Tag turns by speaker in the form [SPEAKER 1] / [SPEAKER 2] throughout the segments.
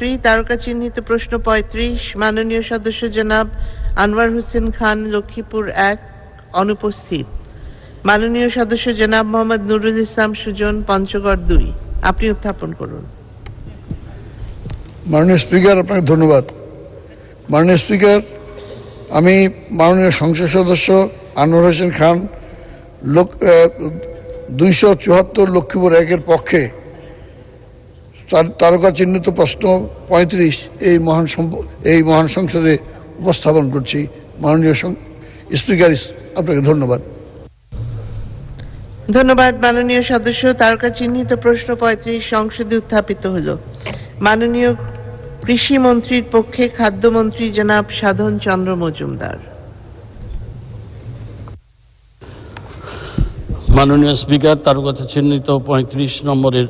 [SPEAKER 1] মন্ত্রী তারকা চিহ্নিত প্রশ্ন পঁয়ত্রিশ, মাননীয় সদস্য জনাব আনোয়ার হোসেন খান, লক্ষ্মীপুর এক, অনুপস্থিত। মাননীয় সদস্য জনাব মোহাম্মদ নুরুল ইসলাম সুজন, পঞ্চগড় দুই। আপনি উত্থাপন করুন।
[SPEAKER 2] মাননীয় স্পিকার, আপনাকে ধন্যবাদ। মাননীয় স্পিকার, আমি মাননীয় সংসদ সদস্য আনোয়ার হোসেন খান, লোক দুইশো চুয়াত্তর লক্ষ্মীপুর একের পক্ষে তারকা চিহ্নিত প্রশ্ন পঁয়ত্রিশ এই মহান এই মহান সংসদে উপস্থাপন করছি। মাননীয় সং- স্পিকার আপনাকে ধন্যবাদ।
[SPEAKER 1] ধন্যবাদ মাননীয় সদস্য। তারকা চিহ্নিত প্রশ্ন পঁয়ত্রিশ সংসদে উত্থাপিত হলো। মাননীয় কৃষি মন্ত্রীর পক্ষে খাদ্যমন্ত্রী জনাব সাধন চন্দ্র মজুমদার।
[SPEAKER 3] মাননীয় স্পিকার তার কথা চিহ্নিত পঁয়ত্রিশ নম্বরের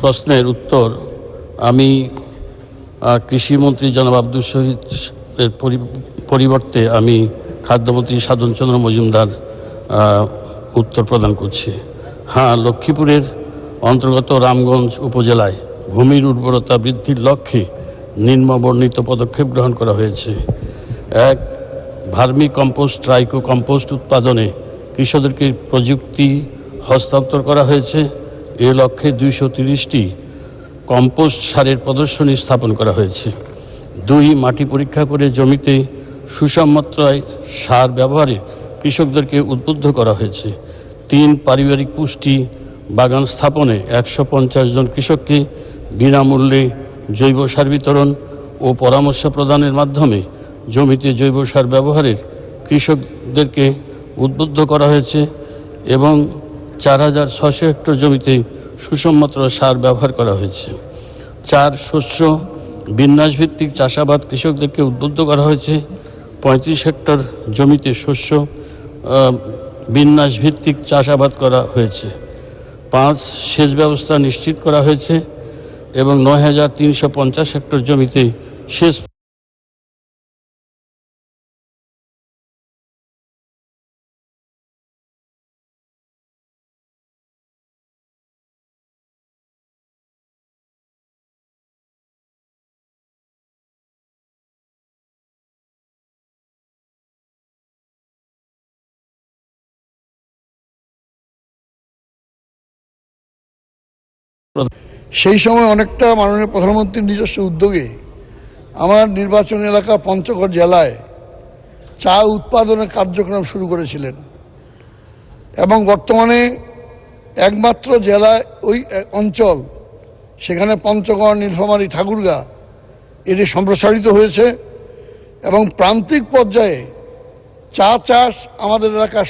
[SPEAKER 3] প্রশ্নের উত্তর আমি কৃষিমন্ত্রী জনাব আব্দুল শহীদ এর পরি- পরিবর্তে আমি খাদ্যমন্ত্রী সাধনচন্দ্র মজুমদার উত্তর প্রদান করছি। হ্যাঁ লক্ষ্মীপুরের অন্তর্গত রামগঞ্জ উপজেলায় ভূমির উর্বরতা বৃদ্ধির লক্ষ্যে নিম্নবর্ণিত পদক্ষেপ গ্রহণ করা হয়েছে। এক, ভার্মি কম্পোস্ট ট্রাইকো কম্পোস্ট উৎপাদনে কৃষকদেরকে প্রযুক্তি হস্তান্তর করা হয়েছে। এ লক্ষ্যে দুইশো তিরিশটি কম্পোস্ট সারের প্রদর্শনী স্থাপন করা হয়েছে। দুই মাটি পরীক্ষা করে জমিতে সুষম মাত্রায় সার ব্যবহারে কৃষকদেরকে উদ্বুদ্ধ করা হয়েছে। তিন পারিবারিক পুষ্টি বাগান স্থাপনে একশো পঞ্চাশ জন কৃষককে বিনামূল্যে জৈব সার বিতরণ ও পরামর্শ প্রদানের মাধ্যমে জমিতে জৈব সার ব্যবহারের কৃষকদেরকে উদ্বুদ্ধ করা হয়েছে এবং চার হাজার ছশো হেক্টর জমিতে সুসম্মত সার ব্যবহার করা হয়েছে। চার শস্য বিন্যাস ভিত্তিক চাষাবাদ কৃষকদেরকে উদ্বুদ্ধ করা হয়েছে। পঁয়ত্রিশ হেক্টর জমিতে শস্য বিন্যাস ভিত্তিক চাষাবাদ করা হয়েছে। পাঁচ সেচ ব্যবস্থা নিশ্চিত করা হয়েছে এবং নয় হাজার তিনশো পঞ্চাশ হেক্টর জমিতে সেচ
[SPEAKER 2] সেই সময় অনেকটা মাননীয় প্রধানমন্ত্রীর নিজস্ব উদ্যোগে আমার নির্বাচন এলাকা পঞ্চগড় জেলায় চা উৎপাদনের কার্যক্রম শুরু করেছিলেন। এবং বর্তমানে একমাত্র জেলা ওই অঞ্চল, সেখানে পঞ্চগড়, নীলফামারী, ঠাকুরগা এটি সম্প্রসারিত হয়েছে এবং প্রান্তিক পর্যায়ে চা চাষ আমাদের এলাকা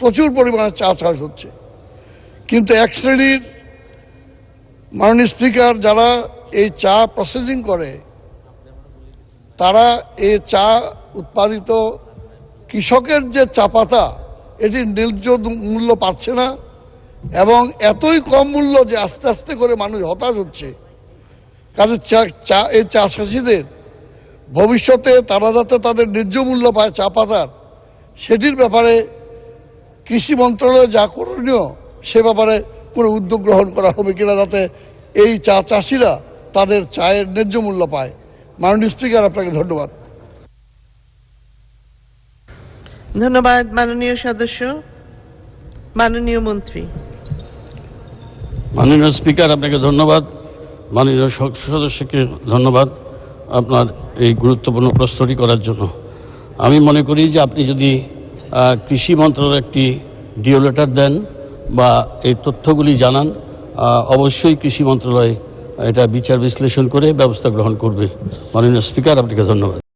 [SPEAKER 2] প্রচুর পরিমাণে চা চাষ হচ্ছে। কিন্তু এক শ্রেণির মাননীয় স্পিকার, যারা এই চা প্রসেসিং করে, তারা এই চা উৎপাদিত কৃষকের যে চা পাতা এটির ন্যায্য মূল্য পাচ্ছে না এবং এতই কম মূল্য যে আস্তে আস্তে করে মানুষ হতাশ হচ্ছে। কাজে চা চা, এই চা চাষিদের ভবিষ্যতে তারা যাতে তাদের ন্যায্য মূল্য পায় চা পাতার, সেটির ব্যাপারে কৃষি মন্ত্রণালয় যা করণীয়, সে ব্যাপারে কোনো উদ্যোগ গ্রহণ করা হবে কিনা যাতে এই চা চাষিরা তাদের চায়ের ন্যায্য মূল্য পায়। মাননীয় স্পিকার আপনাকে ধন্যবাদ।
[SPEAKER 1] ধন্যবাদ মাননীয় সদস্য মাননীয় মন্ত্রী।
[SPEAKER 3] মাননীয় স্পিকার আপনাকে ধন্যবাদ। মাননীয় সদস্যকে ধন্যবাদ আপনার এই গুরুত্বপূর্ণ প্রশ্নটি করার জন্য। আমি মনে করি যে আপনি যদি কৃষি মন্ত্রণালয় একটি ডিও লেটার দেন বা এই তথ্যগুলি জানান অবশ্যই কৃষি মন্ত্রণালয় এটা বিচার বিশ্লেষণ করে ব্যবস্থা গ্রহণ করবে। মাননীয় স্পিকার, আপনাকে ধন্যবাদ।